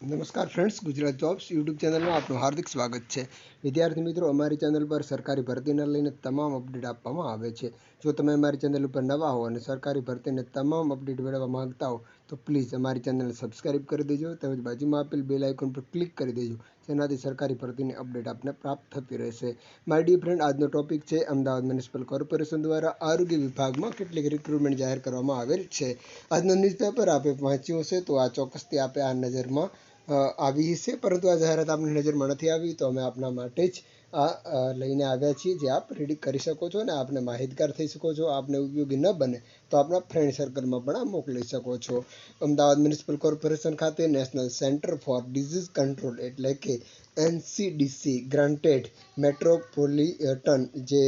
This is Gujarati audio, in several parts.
નમસ્કાર ફ્રેન્ડ્સ ગુજરાત જોબ્સ યુટ્યુબ ચેનલમાં આપનું હાર્દિક સ્વાગત છે. વિદ્યાર્થી મિત્રો, અમારી ચેનલ પર સરકારી ભરતીને લઈને તમામ અપડેટ આપવામાં આવે છે. જો તમે અમારી ચેનલ ઉપર નવા હો અને સરકારી ભરતીને તમામ અપડેટ મેળવવા માંગતા હો તો પ્લીઝ અમારી ચેનલને સબસ્ક્રાઇબ કરી દેજો તેમજ બાજુમાં આપેલ બેલ આઇકોન પર ક્લિક કરી દેજો, જેનાથી સરકારી ભરતીની અપડેટ આપને પ્રાપ્ત થતી રહેશે. માય ડી ફ્રેન્ડ, આજનો ટોપિક છે અમદાવાદ મ્યુનિસિપલ કોર્પોરેશન દ્વારા આરોગ્ય વિભાગમાં કેટલીક રિક્રુટમેન્ટ જાહેર કરવામાં આવેલ છે. આજનો ન્યૂઝપેપર આપે વાંચ્યું હશે તો આ ચોક્કસથી આપે આ નજરમાં આવી છે, પરંતુ આ જાહેરાત આપની નજરમાં નથી આવી, તો અમે આપના માટે જ આ લઈને આવ્યા છીએ, જે આપ રીડ કરી શકો છો અને આપને માહિતગાર થઈ શકો છો, આપને ઉપયોગી ન બને, તો આપના ફ્રેન્ડ સર્કલમાં પણ આ મોકલી શકો છો. અમદાવાદ મ્યુનિસિપલ કોર્પોરેશન ખાતે national centre for disease control એટલે કે એનસીડીસી ગ્રાન્ટેડ મેટ્રોપોલિટન જે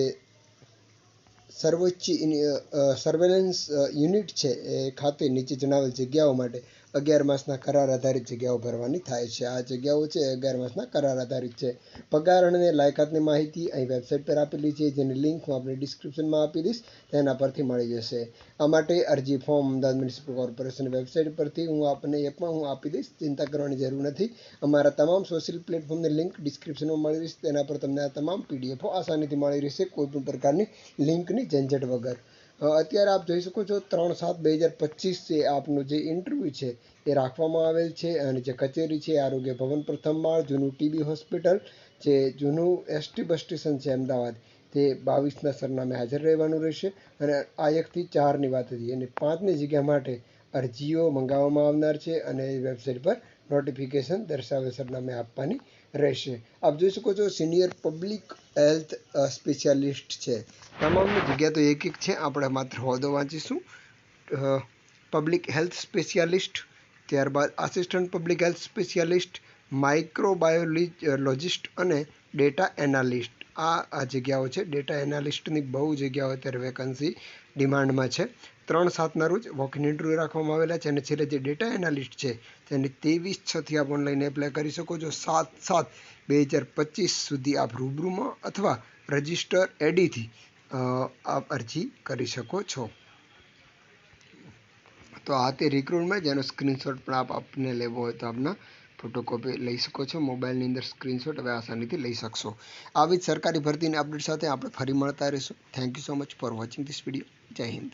સર્વોચ્ચ સર્વેલન્સ યુનિટ છે, એ ખાતે નીચે જણાવેલ જગ્યાઓ માટે અગિયાર માસના કરાર આધારિત જગ્યાઓ ભરવાની થાય છે. આ જગ્યાઓ છે અગિયાર માસના કરાર આધારિત છે. પગાર અને લાયકાતની માહિતી અહીં વેબસાઇટ પર આપેલી છે. જેની લિંક હું આપણે ડિસ્ક્રિપ્શનમાં આપી દઈશ, તેના પરથી મળી જશે. આ માટે અરજી form Ahmedabad municipal corporation website પરથી હું આપને એ પણ હું આપી દઈશ. ચિંતા કરવાની જરૂર નથી. અમારા તમામ સોશિયલ પ્લેટફોર્મની લિંક ડિસ્ક્રિપ્શનમાં મળી રહેશે. તેના પર તમને આ તમામ પીડીએફો આસાનીથી મળી રહેશે. કોઈપણ પ્રકારની લિંકની ઝંઝટ વગર. અત્યારે આપ જોઈ શકો છો ત્રણ સાત બે હજાર પચીસ છે આપનું જે ઇન્ટરવ્યૂ છે એ રાખવામાં આવેલ છે અને જે કચેરી છે આરોગ્ય ભવન પ્રથમ માળ, જૂનું ટીબી હોસ્પિટલ, જે જૂનું એસટી બસ સ્ટેશન છે અમદાવાદ, તે બાવીસના સરનામે હાજર રહેવાનું રહેશે અને આ એકથી ચારની વાત હતી અને પાંચની જગ્યા માટે અરજીઓ મંગાવવામાં આવનાર છે અને વેબસાઇટ પર નોટિફિકેશન દર્શાવેલ સરનામે આપવાની રહેશે. આપ જોઈ શકો છો સિનિયર પબ્લિક હેલ્થ સ્પેશિયાલિસ્ટ છે. તમામની જગ્યા તો એક એક છે. આપણે માત્ર હોદ્દો વાંચીશું. પબ્લિક હેલ્થ સ્પેશિયાલિસ્ટ ત્યારબાદ assistant public health specialist microbiologist અને ડેટા એનાલિસ્ટ આ આ જગ્યાઓ છે. ડેટા એનાલિસ્ટની બહુ જગ્યાઓ અત્યારે વેકન્સી ડિમાન્ડમાં છે. ત્રણ સાતના રોજ વોક ઇન ઇન્ટરવ્યૂ રાખવામાં આવેલા છે અને છેલ્લે જે ડેટા એનાલિસ્ટ છે તેની ત્રેવીસ છથી આપ ઓનલાઈન એપ્લાય કરી શકો છો. સાત સાત બે હજાર પચીસ સુધી આપ રૂબરૂમાં અથવા રજિસ્ટર એડીથી આપ અરજી કરી શકો છો. તો આ તે રિક્રુટમેન્ટ જેનો સ્ક્રીનશોટ પણ આપ આપને લેવો હોય તો આપના ફોટોકોપી લઈ શકો છો. મોબાઈલની અંદર સ્ક્રીનશોટ હવે આસાનીથી લઈ શકશો. આવી જ સરકારી ભરતીની અપડેટ સાથે આપણે ફરી મળતા રહીશું. Thank you so much for watching this video Jai Hind.